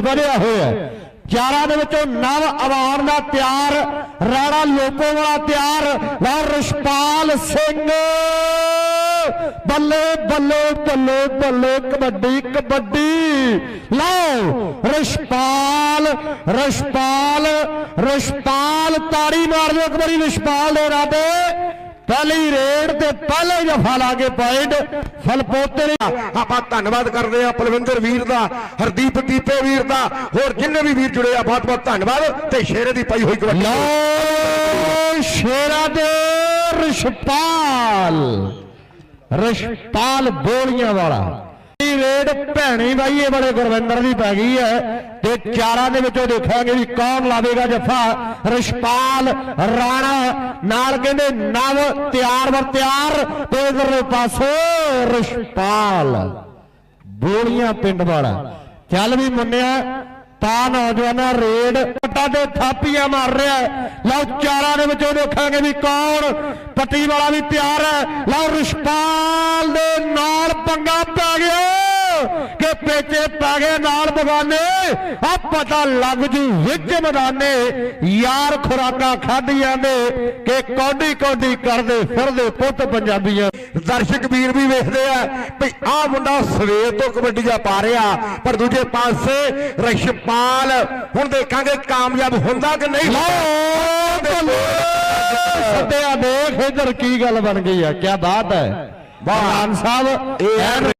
ਵਧਿਆ ਹੋਇਆ ਹੈ। ਚਾਰਾਂ ਦੇ ਵਿੱਚੋਂ ਨਵ ਆਵਾਨ ਦਾ ਤਿਆਰ ਰਾਣਾ ਲੋਪੋ ਵਾਲਾ ਤਿਆਰ ਲਓ ਰਸ਼ਪਾਲ ਸਿੰਘ। ਬੱਲੇ ਬੱਲੇ ਬੱਲੇ ਬੱਲੇ, ਕਬੱਡੀ ਕਬੱਡੀ। ਲਓ, ਰਸ਼ਪਾਲ ਰਸ਼ਪਾਲ ਰਸ਼ਪਾਲ ਤਾੜੀ ਮਾਰ ਦਿਓ ਇੱਕ ਵਾਰੀ ਰਸ਼ਪਾਲ ਦੇ ਰਾਤੇ ਪਹਿਲੀ ਰੇਡ ਤੇ ਪਹਿਲੇ ਜਫਾ ਲਾ ਕੇ ਪੁਆਇੰਟ ਫਲਪੋਤੇ ਨੇ। ਆਪਾਂ ਧੰਨਵਾਦ ਕਰਦੇ ਆ ਪਲਵਿੰਦਰ ਵੀਰ ਦਾ ਹਰਦੀਪ ਦੀਪੇ ਵੀਰ ਦਾ ਹੋਰ ਜਿੰਨੇ ਵੀ ਵੀਰ ਜੁੜੇ ਆ ਬਹੁਤ ਬਹੁਤ ਧੰਨਵਾਦ ਤੇ ਸ਼ੇਰੇ ਦੀ ਪਾਈ ਹੋਈ ਕਬੱਡੀ ਲਓ ਸ਼ੇਰਾ ਦੇ ਰਸ਼ਪਾਲ। ਰਸ਼ਪਾਲ ਬੋਲੀਆਂ ਵਾਲਾ। ਇਹ ਰੇਡ ਭੈਣੀ ਬਾਈਏ ਇਹ ਬੜੇ ਗੁਰਵਿੰਦਰ ਦੀ ਪੈ ਗਈ ਹੈ। ਤੇ ਚਾਰਾਂ ਦੇ ਵਿੱਚੋਂ ਦੇਖਾਂਗੇ ਵੀ ਕੌਣ ਲਾਵੇਗਾ ਜੱਫਾ। ਰਸ਼ਪਾਲ ਰਾਣਾ, ਨਾਲ ਕਹਿੰਦੇ ਨਵ, ਤਿਆਰ ਵਰ ਤਿਆਰ, ਤੇ ਇਧਰਲੇ ਪਾਸੇ ਰਸ਼ਪਾਲ। ਬੋਲੀਆਂ ਪਿੰਡ ਵਾਲਾ। ਚੱਲ ਵੀ ਮੰਨਿਆ, ਤਾਂ ਨੌਜਵਾਨਾਂ ਰੇਡ ਪੱਟਾ ਤੇ ਥਾਪੀਆਂ ਮਾਰ ਰਿਹਾ ਲਓ, ਚਾਰਾਂ ਦੇ ਵਿੱਚੋਂ ਦੇਖਾਂਗੇ ਵੀ ਕੌਣ ਪੱਟੀ ਵਾਲਾ ਵੀ ਤਿਆਰ ਹੈ। ਲਓ, ਰਿਸ਼ਪਾਲ ਦੇ ਨਾਲ ਪੰਗਾ ਪੈ ਗਿਆ। ਕਿ ਪੇਚੇ ਪੈ ਗਏ ਨਾਲ ਬਗਾਨੇ ਆ ਪਤਾ ਲੱਗ ਜੂ ਵਿੱਚ ਮੈਦਾਨੇ ਯਾਰ ਖੁਰਾਕਾਂ ਖਾਧੀਆਂ ਨੇ ਕਿ ਕੌਡੀ ਕੌਡੀ ਕਰਦੇ ਫਿਰਦੇ ਪੁੱਤ ਪੰਜਾਬੀਆਂ। ਦਰਸ਼ਕ ਵੀਰ ਵੀ ਵੇਖਦੇ ਆ ਭਈ ਆਹ ਮੁੰਡਾ ਸਵੇਰ ਤੋਂ ਕਬੱਡੀਆਂ ਪਾ ਰਿਹਾ ਪਰ ਦੂਜੇ ਪਾਸੇ ਰਸ਼ਪਾਲ ਹੁਣ ਦੇਖਾਂਗੇ ਕਾਮਯਾਬ ਹੁੰਦਾ ਕਿ ਨਹੀਂ ਸੱਦਿਆ ਦੇਖ ਇਧਰ ਕੀ ਗੱਲ ਬਣ ਗਈ ਆ ਕੀ ਬਾਤ ਹੈ। ਬਾਨ ਸਾਹਿਬ ਇਹ